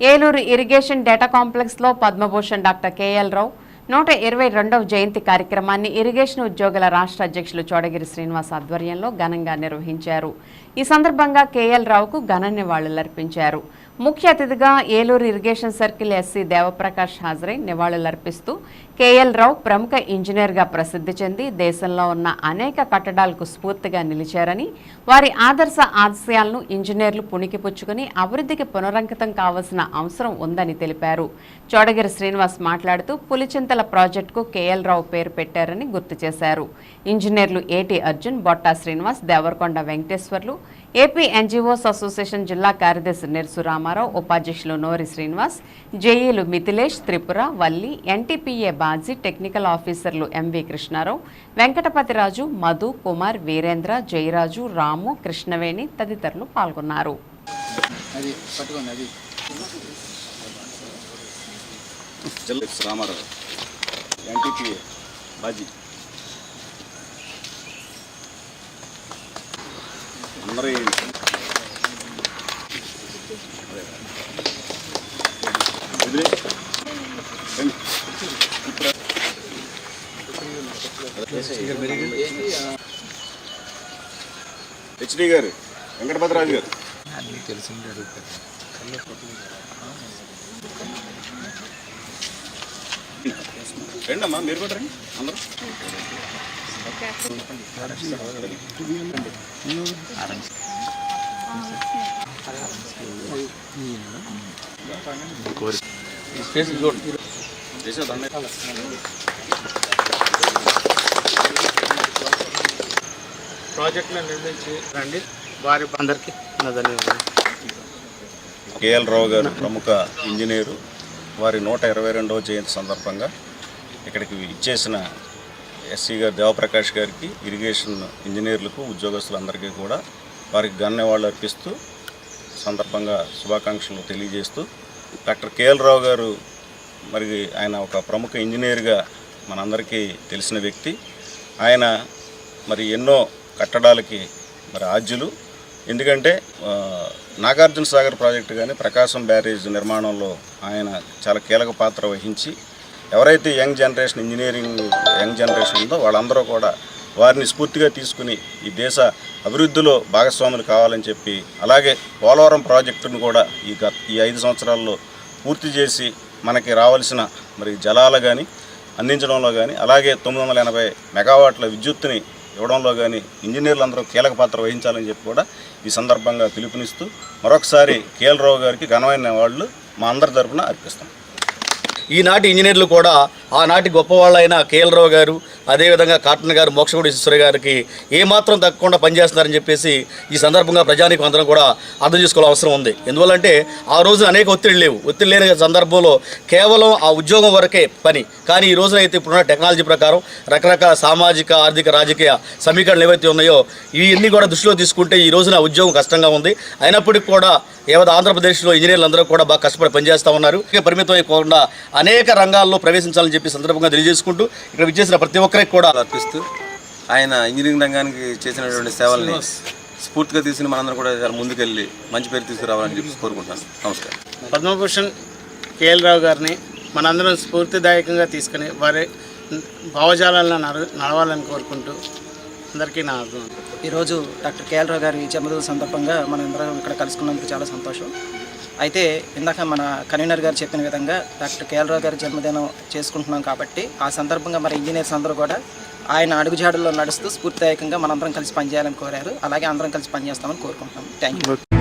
Eluru irrigation data కాంప్లెక్స్లో Padma Bhushan doctor KL రావు నూట ఇరవై రెండవ జయంతి కార్యక్రమాన్ని ఇరిగేషన్ ఉద్యోగుల రాష్ట్ర అధ్యక్షులు చోడగిరి శ్రీనివాస్ ఆధ్వర్యంలో ఘనంగా నిర్వహించారు. ఈ సందర్భంగా కేఎల్ రావుకు ఘన నివాళులర్పించారు. ముఖ్య అతిథిగా Eluru irrigation circle SE Devaprakash హాజరై నివాళులర్పిస్తూ కేఎల్ రావు ప్రముఖ ఇంజనీర్గా ప్రసిద్ధి చెంది దేశంలో ఉన్న అనేక కట్టడాలకు స్ఫూర్తిగా నిలిచారని వారి ఆదర్శ ఆశయాలను ఇంజనీర్లు పుణికిపుచ్చుకుని అభివృద్ధికి పునరంకితం కావాల్సిన అవసరం ఉందని తెలిపారు. చోడగిరి శ్రీనివాస్ మాట్లాడుతూ పులిచింతల ప్రాజెక్టుకు కేఎల్ రావు పేరు పెట్టారని గుర్తు చేశారు. ఇంజనీర్లు ఏటి Arjun Botta Srinivas Devarakonda Venkateswarlu AP NGOs association జిల్లా కార్యదర్శి నెర్సు రామారావు ఉపాధ్యక్షులు నోరి శ్రీనివాస్ జేఈలు మిథిలేష్ త్రిపుర వల్లి ఎన్టీపీఏ బాజీ టెక్నికల్ ఆఫీసర్లు ఎంవి కృష్ణారావు వెంకటపతిరాజు మధు కుమార్ వీరేంద్ర జయరాజు రాము కృష్ణవేణి తదితరులు పాల్గొన్నారు. అది పట్టుకోండి అది. జిల్లా రామారావు ఎన్టీపీఏ బాజీ అందరూ వదిలే. రండి. హెచ్డి గారు వెంకటపతిరాజు గారు అన్నీ తెలిసింది అడుగుతారు రండి అమ్మా మీరు కూడా రండి అందరూ ప్రాజెక్ట్ అన్నయ్య. ప్రాజెక్టులను నిర్మించి రండి వారి అందరికీ ధన్యవాదాలు కేఎల్ రావు గారు ప్రముఖ ఇంజనీరు వారి నూట ఇరవై రెండవ జయంతి సందర్భంగా ఇక్కడికి ఇచ్చేసిన ఎస్సీ గారు దేవప్రకాష్ గారికి ఇరిగేషన్ ఇంజనీర్లకు ఉద్యోగస్తులందరికీ కూడా వారికి ధన్యవాదాలు అర్పిస్తూ సందర్భంగా శుభాకాంక్షలు తెలియజేస్తూ డాక్టర్ కేఎల్ రావు గారు మరి ఆయన ఒక ప్రముఖ ఇంజనీర్గా మనందరికీ తెలిసిన వ్యక్తి. ఆయన మరి ఎన్నో కట్టడాలకి మరి ఆద్యులు. ఎందుకంటే నాగార్జున సాగర్ ప్రాజెక్టు కానీ ప్రకాశం బ్యారేజ్ నిర్మాణంలో ఆయన చాలా కీలక పాత్ర వహించి ఎవరైతే young generation engineering young generation ఉందో వాళ్ళందరూ కూడా వారిని స్ఫూర్తిగా తీసుకుని ఈ దేశ అభివృద్ధిలో భాగస్వాములు కావాలని చెప్పి అలాగే పోలవరం ప్రాజెక్టును కూడా ఈ గత ఈ ఐదు సంవత్సరాల్లో పూర్తి చేసి మనకి రావాల్సిన మరి జలాలు కానీ అందించడంలో కానీ అలాగే తొమ్మిది వందల ఎనభై మెగావాట్ల విద్యుత్తుని ఇవ్వడంలో కానీ ఇంజనీర్లు అందరూ కీలక పాత్ర వహించాలని చెప్పి కూడా ఈ సందర్భంగా పిలుపునిస్తూ మరొకసారి కేఎల్ రావు గారికి ఘనమైన వాళ్ళు మా అందరి తరఫున అర్పిస్తాం. ఈనాటి ఇంజనీర్లు కూడా ఆనాటి గొప్పవాళ్ళైన కేఎల్ రావు గారు అదేవిధంగా కాటన్ గారు మోక్షగుడి ఈశ్వర గారికి ఏమాత్రం తగ్గకుండా పనిచేస్తున్నారని చెప్పేసి ఈ సందర్భంగా ప్రజానికి అందరం కూడా అర్థం చేసుకోవాల్సిన అవసరం ఉంది. ఎందువల్లంటే ఆ రోజు అనేక ఒత్తిడి లేవు. ఒత్తిడి లేని సందర్భంలో కేవలం ఆ ఉద్యోగం వరకే పని. కానీ ఈ రోజున అయితే ఇప్పుడున్న టెక్నాలజీ ప్రకారం రకరకాల సామాజిక ఆర్థిక రాజకీయ సమీకరణలు ఏవైతే ఉన్నాయో ఇవన్నీ కూడా దృష్టిలో తీసుకుంటే ఈ రోజున ఉద్యోగం కష్టంగా ఉంది. అయినప్పటికీ కూడా ఏవైతే ఆంధ్రప్రదేశ్లో ఇంజనీర్లు అందరూ కూడా బాగా కష్టపడి పనిచేస్తూ ఉన్నారు. పరిమితం అయిపోకుండా అనేక రంగాల్లో ప్రవేశించాలని చెప్పి సందర్భంగా తెలియజేసుకుంటూ ఇక్కడ విచ్చేసిన ప్రతి ఒక్కరికి కూడా అర్పిస్తూ ఆయన ఇంజనీరింగ్ రంగానికి చేసినటువంటి సేవల్ని స్ఫూర్తిగా తీసుకుని మనందరం కూడా చాలా ముందుకెళ్ళి మంచి పేరు తీసుకురావాలని చెప్పి కోరుకుంటాను నమస్కారం. పద్మభూషణ్ కేఎల్ రావు గారిని మనందరం స్ఫూర్తిదాయకంగా తీసుకుని వారి భావజాలను నడ- నడవాలని కోరుకుంటూ అందరికీ నా అభిమానం ఈరోజు డాక్టర్ కేఎల్ రావు గారి జన్మదిన సందర్భంగా మనం అందరం ఇక్కడ కలుసుకున్నందుకు చాలా సంతోషం. అయితే ఇందాక మన కన్వీనర్ గారు చెప్పిన విధంగా డాక్టర్ కేలరావు గారి జన్మదినం చేసుకుంటున్నాం కాబట్టి ఆ సందర్భంగా మన ఇంజనీర్స్ అందరూ కూడా ఆయన అడుగుజాడల్లో నడుస్తూ స్ఫూర్తిదాయకంగా మనందరం కలిసి పనిచేయాలని కోరారు. అలాగే అందరం కలిసి పనిచేస్తామని కోరుకుంటున్నాం. Thank you